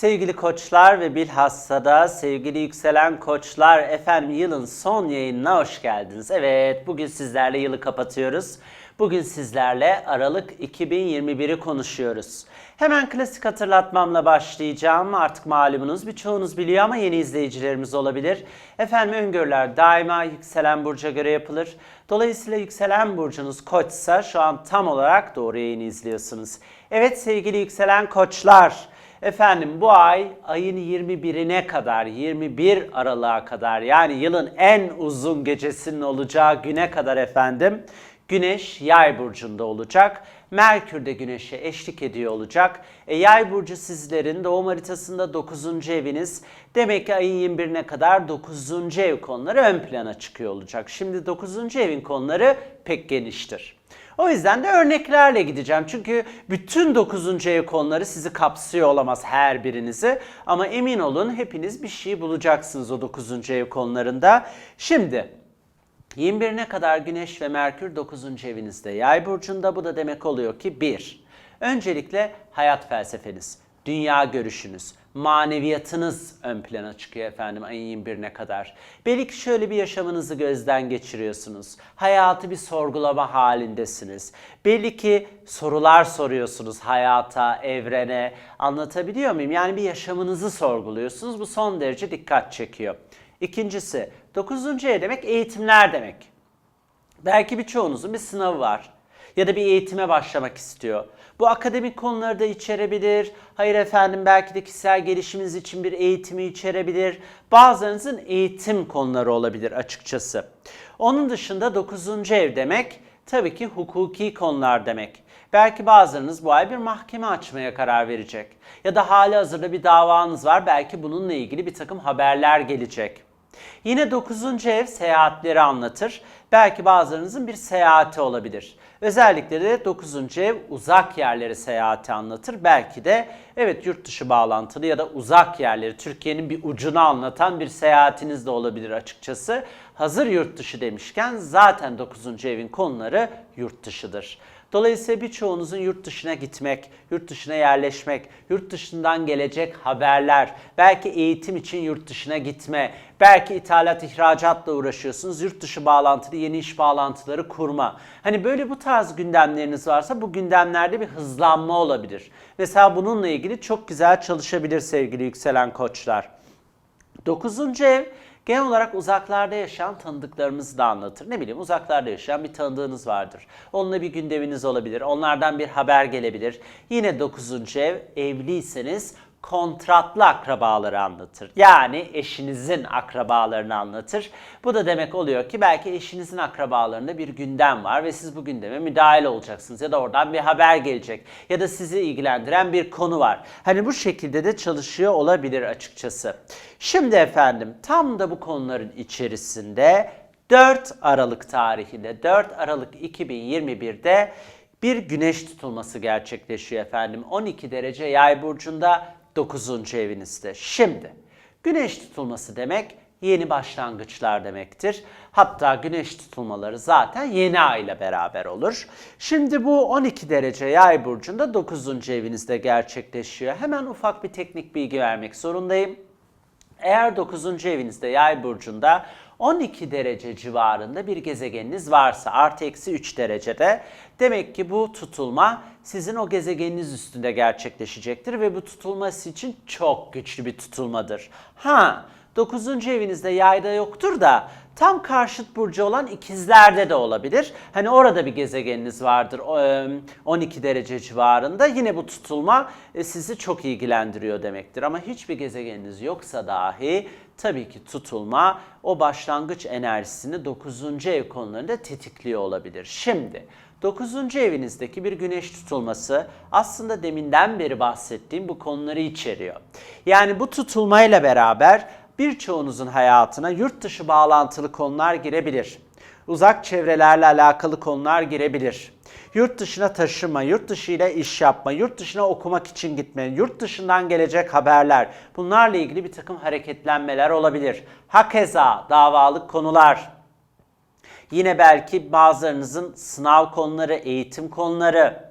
Sevgili koçlar ve bilhassa da sevgili yükselen koçlar efendim yılın son yayınına hoş geldiniz. Evet bugün sizlerle yılı kapatıyoruz. Bugün sizlerle Aralık 2021'i konuşuyoruz. Hemen klasik hatırlatmamla başlayacağım. Artık malumunuz birçoğunuz biliyor ama yeni izleyicilerimiz olabilir. Efendim öngörüler daima yükselen burca göre yapılır. Dolayısıyla yükselen burcunuz koçsa şu an tam olarak doğru yayını izliyorsunuz. Evet sevgili yükselen koçlar. Efendim bu ay ayın 21'ine kadar 21 Aralık'a kadar yani yılın en uzun gecesinin olacağı güne kadar efendim Güneş Yay burcunda olacak. Merkür de Güneş'e eşlik ediyor olacak. E, yay burcu sizlerin doğum haritasında 9. eviniz. Demek ki ayın 21'ine kadar 9. ev konuları ön plana çıkıyor olacak. Şimdi 9. evin konuları pek geniştir. O yüzden de örneklerle gideceğim. Çünkü bütün 9. ev konuları sizi kapsıyor olamaz her birinizi. Ama emin olun hepiniz bir şey bulacaksınız o 9. ev konularında. Şimdi 21'ine kadar Güneş ve Merkür 9. evinizde Yay burcunda. Bu da demek oluyor ki 1. Öncelikle hayat felsefeniz, dünya görüşünüz, maneviyatınız ön plana çıkıyor efendim ayın 21'ine kadar. Belki şöyle bir yaşamınızı gözden geçiriyorsunuz. Hayatı bir sorgulama halindesiniz. Belli ki sorular soruyorsunuz hayata, evrene. Anlatabiliyor muyum? Yani bir yaşamınızı sorguluyorsunuz. Bu son derece dikkat çekiyor. İkincisi, 9. ev demek eğitimler demek. Belki birçoğunuzun bir sınavı var ya da bir eğitime başlamak istiyor. Bu akademik konuları da içerebilir. Hayır efendim belki de kişisel gelişiminiz için bir eğitimi içerebilir. Bazılarınızın eğitim konuları olabilir açıkçası. Onun dışında 9. ev demek tabii ki hukuki konular demek. Belki bazılarınız bu ay bir mahkeme açmaya karar verecek. Ya da hali hazırda bir davanız var. Belki bununla ilgili bir takım haberler gelecek. Yine 9. ev seyahatleri anlatır. Belki bazılarınızın bir seyahati olabilir. Özellikle de 9. ev uzak yerleri seyahati anlatır. Belki de evet yurt dışı bağlantılı ya da uzak yerleri Türkiye'nin bir ucunu anlatan bir seyahatiniz de olabilir açıkçası. Hazır yurt dışı demişken zaten 9. evin konuları yurt dışıdır. Dolayısıyla birçoğunuzun yurt dışına gitmek, yurt dışına yerleşmek, yurt dışından gelecek haberler, belki eğitim için yurt dışına gitme, belki ithalat ihracatla uğraşıyorsunuz, yurt dışı bağlantılı yeni iş bağlantıları kurma. Hani böyle bu tarz gündemleriniz varsa bu gündemlerde bir hızlanma olabilir. Mesela bununla ilgili çok güzel çalışabilir sevgili yükselen koçlar. 9. ev genel olarak uzaklarda yaşayan tanıdıklarımızı da anlatır. Ne bileyim uzaklarda yaşayan bir tanıdığınız vardır. Onunla bir gündeminiz olabilir. Onlardan bir haber gelebilir. Yine 9. ev evliyseniz kontratlı akrabaları anlatır. Yani eşinizin akrabalarını anlatır. Bu da demek oluyor ki belki eşinizin akrabalarında bir gündem var ve siz bu gündeme müdahil olacaksınız ya da oradan bir haber gelecek ya da sizi ilgilendiren bir konu var. Hani bu şekilde de çalışıyor olabilir açıkçası. Şimdi efendim tam da bu konuların içerisinde 4 Aralık tarihinde 4 Aralık 2021'de bir güneş tutulması gerçekleşiyor efendim. 12 derece yay burcunda 9. evinizde. Şimdi güneş tutulması demek yeni başlangıçlar demektir. Hatta güneş tutulmaları zaten yeni ay ile beraber olur. Şimdi bu 12 derece yay burcunda 9. evinizde gerçekleşiyor. Hemen ufak bir teknik bilgi vermek zorundayım. Eğer 9. evinizde yay burcunda 12 derece civarında bir gezegeniniz varsa artı eksi 3 derecede demek ki bu tutulma sizin o gezegeniniz üstünde gerçekleşecektir ve bu tutulması için çok güçlü bir tutulmadır. Ha 9. evinizde yayda yoktur da tam karşıt burcu olan ikizlerde de olabilir. Hani orada bir gezegeniniz vardır 12 derece civarında. Yine bu tutulma sizi çok ilgilendiriyor demektir. Ama hiçbir gezegeniniz yoksa dahi tabii ki tutulma o başlangıç enerjisini 9. ev konularında tetikliyor olabilir. Şimdi 9. evinizdeki bir güneş tutulması aslında deminden beri bahsettiğim bu konuları içeriyor. Yani bu tutulmayla beraber birçoğunuzun hayatına yurt dışı bağlantılı konular girebilir. Uzak çevrelerle alakalı konular girebilir. Yurt dışına taşıma, yurt dışı ile iş yapma, yurt dışına okumak için gitme, yurt dışından gelecek haberler, bunlarla ilgili bir takım hareketlenmeler olabilir. Hakeza davalık konular, Yine belki bazılarınızın sınav konuları, eğitim konuları,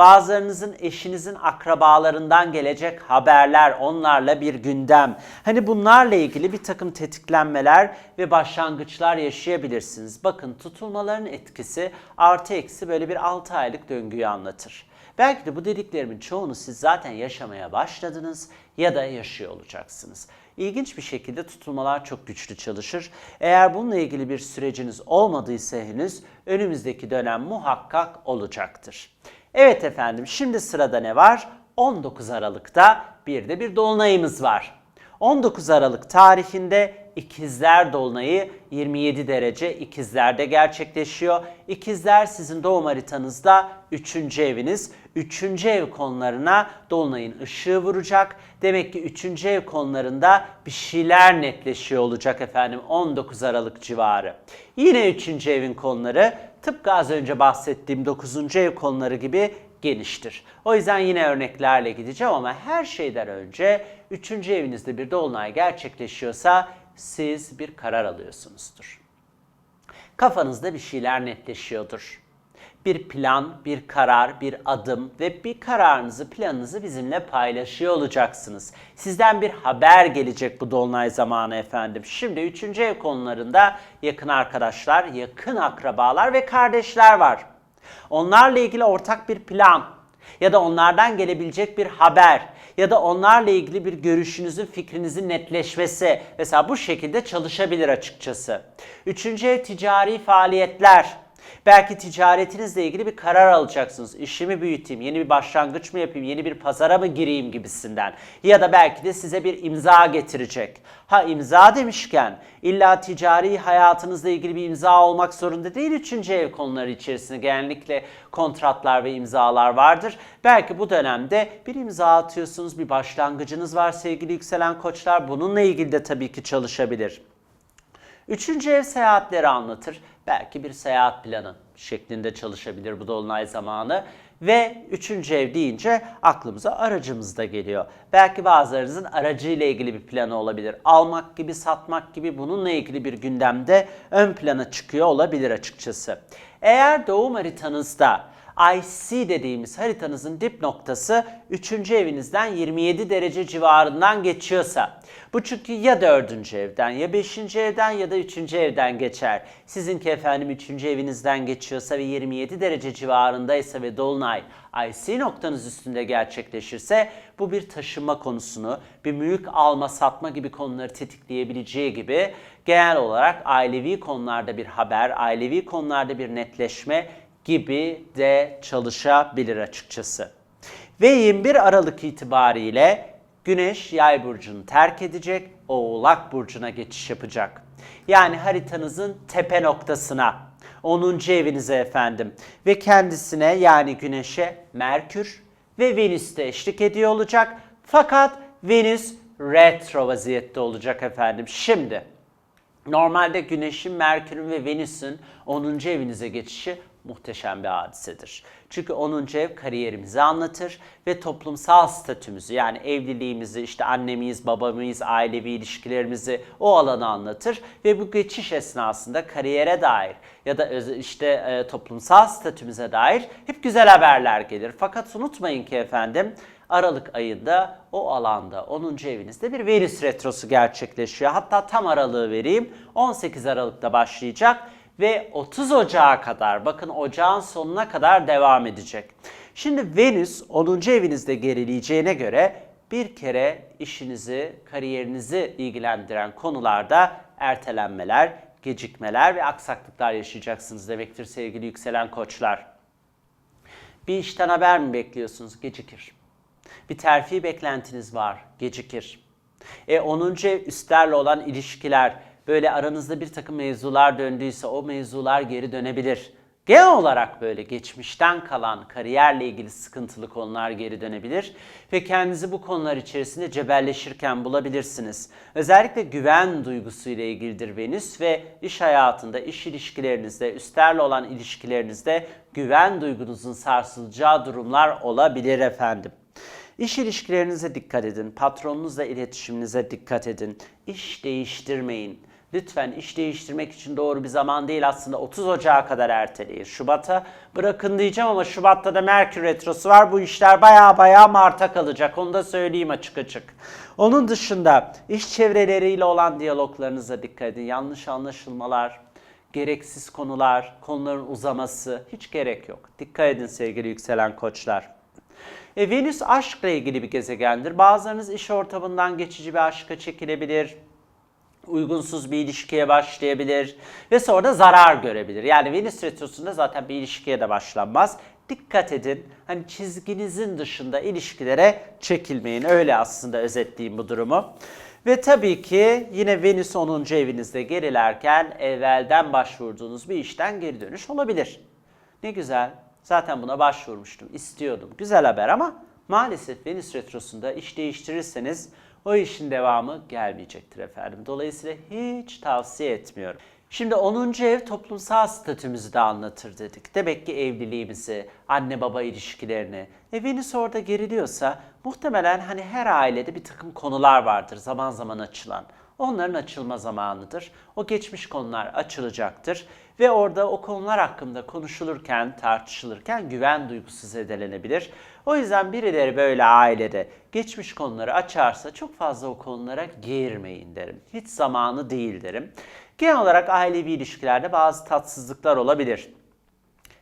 Bazılarınızın eşinizin akrabalarından gelecek haberler, onlarla bir gündem. Hani bunlarla ilgili bir takım tetiklenmeler ve başlangıçlar yaşayabilirsiniz. Bakın tutulmaların etkisi artı eksi böyle bir 6 aylık döngüyü anlatır. Belki de bu dediklerimin çoğunu siz zaten yaşamaya başladınız ya da yaşıyor olacaksınız. İlginç bir şekilde tutulmalar çok güçlü çalışır. Eğer bununla ilgili bir süreciniz olmadıysa henüz önümüzdeki dönem muhakkak olacaktır. Evet efendim şimdi sırada ne var? 19 Aralık'ta bir de bir dolunayımız var. 19 Aralık tarihinde İkizler Dolunayı 27 derece ikizlerde gerçekleşiyor. İkizler sizin doğum haritanızda 3. eviniz. 3. ev konularına Dolunay'ın ışığı vuracak. Demek ki 3. ev konularında bir şeyler netleşiyor olacak efendim 19 Aralık civarı. Yine 3. evin konuları tıpkı az önce bahsettiğim 9. ev konuları gibi geniştir. O yüzden yine örneklerle gideceğim ama her şeyden önce 3. evinizde bir dolunay gerçekleşiyorsa siz bir karar alıyorsunuzdur. Kafanızda bir şeyler netleşiyordur. Bir plan, bir karar, bir adım ve bir kararınızı, planınızı bizimle paylaşıyor olacaksınız. Sizden bir haber gelecek bu dolunay zamanı efendim. Şimdi 3. ev konularında yakın arkadaşlar, yakın akrabalar ve kardeşler var. Onlarla ilgili ortak bir plan ya da onlardan gelebilecek bir haber ya da onlarla ilgili bir görüşünüzün, fikrinizin netleşmesi mesela bu şekilde çalışabilir açıkçası. Üçüncü ticari faaliyetler. Belki ticaretinizle ilgili bir karar alacaksınız. İşimi büyüteyim, yeni bir başlangıç mı yapayım, yeni bir pazara mı gireyim gibisinden. Ya da belki de size bir imza getirecek. Ha imza demişken illa ticari hayatınızla ilgili bir imza olmak zorunda değil. Üçüncü ev konuları içerisinde genellikle kontratlar ve imzalar vardır. Belki bu dönemde bir imza atıyorsunuz, bir başlangıcınız var sevgili yükselen koçlar. Bununla ilgili de tabii ki çalışabilir. Üçüncü ev seyahatleri anlatır. Belki bir seyahat planı şeklinde çalışabilir bu dolunay zamanı. Ve üçüncü ev deyince aklımıza aracımız da geliyor. Belki bazılarınızın aracıyla ilgili bir planı olabilir. Almak gibi, satmak gibi bununla ilgili bir gündemde ön plana çıkıyor olabilir açıkçası. Eğer doğum haritanızda IC dediğimiz haritanızın dip noktası 3. evinizden 27 derece civarından geçiyorsa bu çünkü ya 4. evden ya 5. evden ya da 3. evden geçer. Sizinki efendim 3. evinizden geçiyorsa ve 27 derece civarındaysa ve dolunay IC noktanız üstünde gerçekleşirse bu bir taşınma konusunu, bir mülk alma satma gibi konuları tetikleyebileceği gibi genel olarak ailevi konularda bir haber, ailevi konularda bir netleşme gibi de çalışabilir açıkçası. Ve 21 Aralık itibariyle Güneş Yay burcunu terk edecek, Oğlak burcuna geçiş yapacak. Yani haritanızın tepe noktasına, 10. evinize efendim ve kendisine yani Güneş'e Merkür ve Venüs de eşlik ediyor olacak. Fakat Venüs retro vaziyette olacak efendim. Şimdi normalde Güneş'in, Merkür'ün ve Venüs'ün 10. evinize geçişi muhteşem bir hadisedir. Çünkü 10. ev kariyerimizi anlatır ve toplumsal statümüzü yani evliliğimizi, işte annemiz, babamız, ailevi ilişkilerimizi o alanı anlatır ve bu geçiş esnasında kariyere dair ya da işte e, toplumsal statümüze dair hep güzel haberler gelir. Fakat unutmayın ki efendim Aralık ayında o alanda 10. evinizde bir Venüs retrosu gerçekleşiyor. Hatta tam aralığı vereyim. 18 Aralık'ta başlayacak ve 30 Ocağı kadar bakın ocağın sonuna kadar devam edecek. Şimdi Venüs 10. evinizde gerileyeceğine göre bir kere işinizi, kariyerinizi ilgilendiren konularda ertelenmeler, gecikmeler ve aksaklıklar yaşayacaksınız demektir sevgili yükselen koçlar. Bir işten haber mi bekliyorsunuz? Gecikir. Bir terfi beklentiniz var, gecikir. E 10. ev üstlerle olan ilişkiler, böyle aranızda bir takım mevzular döndüyse o mevzular geri dönebilir. Genel olarak böyle geçmişten kalan kariyerle ilgili sıkıntılı konular geri dönebilir ve kendinizi bu konular içerisinde cebelleşirken bulabilirsiniz. Özellikle güven duygusu ile ilgilidir Venüs ve iş hayatında, iş ilişkilerinizde, üstlerle olan ilişkilerinizde güven duygunuzun sarsılacağı durumlar olabilir efendim. İş ilişkilerinize dikkat edin, patronunuzla iletişiminize dikkat edin, iş değiştirmeyin Lütfen iş değiştirmek için doğru bir zaman değil aslında 30 Ocağı kadar erteleyin. Şubat'a bırakın diyeceğim ama Şubat'ta da Merkür Retrosu var. Bu işler baya baya Mart'a kalacak. Onu da söyleyeyim açık açık. Onun dışında iş çevreleriyle olan diyaloglarınıza dikkat edin. Yanlış anlaşılmalar, gereksiz konular, konuların uzaması hiç gerek yok. Dikkat edin sevgili yükselen koçlar. E, Venüs aşkla ilgili bir gezegendir. Bazılarınız iş ortamından geçici bir aşka çekilebilir uygunsuz bir ilişkiye başlayabilir ve sonra da zarar görebilir. Yani Venüs retrosunda zaten bir ilişkiye de başlanmaz. Dikkat edin hani çizginizin dışında ilişkilere çekilmeyin. Öyle aslında özetleyeyim bu durumu. Ve tabii ki yine Venüs 10. evinizde gerilerken evvelden başvurduğunuz bir işten geri dönüş olabilir. Ne güzel. Zaten buna başvurmuştum, istiyordum. Güzel haber ama maalesef Venüs retrosunda iş değiştirirseniz o işin devamı gelmeyecektir efendim. Dolayısıyla hiç tavsiye etmiyorum. Şimdi 10. ev toplumsal statümüzü de anlatır dedik. Demek ki evliliğimizi, anne baba ilişkilerini. E Venüs orada geriliyorsa muhtemelen hani her ailede bir takım konular vardır zaman zaman açılan. Onların açılma zamanıdır. O geçmiş konular açılacaktır ve orada o konular hakkında konuşulurken, tartışılırken güven duygusu zedelenebilir. O yüzden birileri böyle ailede geçmiş konuları açarsa çok fazla o konulara girmeyin derim. Hiç zamanı değil derim. Genel olarak ailevi ilişkilerde bazı tatsızlıklar olabilir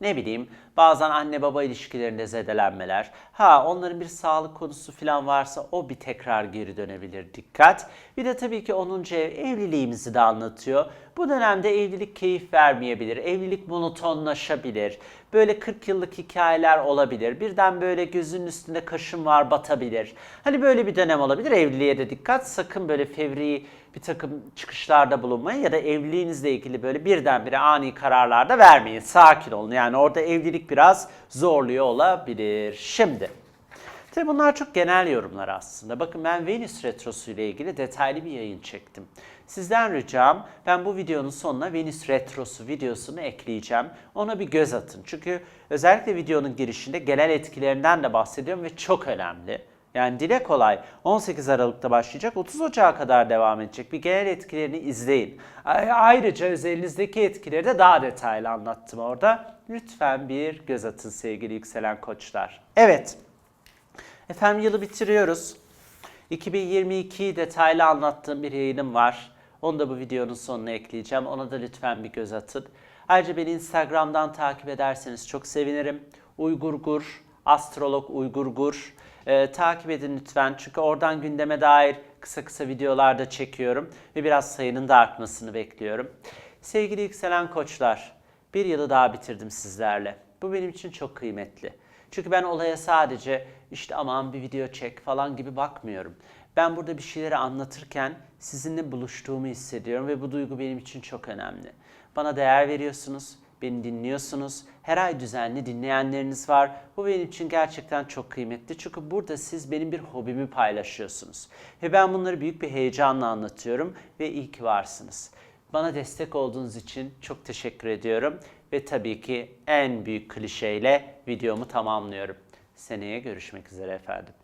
ne bileyim bazen anne baba ilişkilerinde zedelenmeler. Ha onların bir sağlık konusu falan varsa o bir tekrar geri dönebilir dikkat. Bir de tabii ki 10. ev evliliğimizi de anlatıyor. Bu dönemde evlilik keyif vermeyebilir. Evlilik monotonlaşabilir. Böyle 40 yıllık hikayeler olabilir. Birden böyle gözünün üstünde kaşın var batabilir. Hani böyle bir dönem olabilir. Evliliğe de dikkat. Sakın böyle fevri bir takım çıkışlarda bulunmayın ya da evliliğinizle ilgili böyle birdenbire ani kararlarda vermeyin. Sakin olun. Yani orada evlilik biraz zorluyor olabilir. Şimdi Tabii bunlar çok genel yorumlar aslında. Bakın ben Venüs Retrosu ile ilgili detaylı bir yayın çektim. Sizden ricam ben bu videonun sonuna Venüs Retrosu videosunu ekleyeceğim. Ona bir göz atın. Çünkü özellikle videonun girişinde genel etkilerinden de bahsediyorum ve çok önemli. Yani dile kolay 18 Aralık'ta başlayacak 30 Ocağı kadar devam edecek bir genel etkilerini izleyin. Ayrıca özelinizdeki etkileri de daha detaylı anlattım orada. Lütfen bir göz atın sevgili yükselen koçlar. Evet. Efendim yılı bitiriyoruz. 2022'yi detaylı anlattığım bir yayınım var. Onu da bu videonun sonuna ekleyeceğim. Ona da lütfen bir göz atın. Ayrıca beni Instagram'dan takip ederseniz çok sevinirim. Uygurgur, astrolog Uygurgur. Ee, takip edin lütfen çünkü oradan gündeme dair kısa kısa videolar da çekiyorum ve biraz sayının da artmasını bekliyorum. Sevgili yükselen koçlar, bir yılı daha bitirdim sizlerle. Bu benim için çok kıymetli. Çünkü ben olaya sadece işte aman bir video çek falan gibi bakmıyorum. Ben burada bir şeyleri anlatırken sizinle buluştuğumu hissediyorum ve bu duygu benim için çok önemli. Bana değer veriyorsunuz, beni dinliyorsunuz. Her ay düzenli dinleyenleriniz var. Bu benim için gerçekten çok kıymetli. Çünkü burada siz benim bir hobimi paylaşıyorsunuz. Ve ben bunları büyük bir heyecanla anlatıyorum ve iyi ki varsınız. Bana destek olduğunuz için çok teşekkür ediyorum. Ve tabii ki en büyük klişeyle videomu tamamlıyorum. Seneye görüşmek üzere efendim.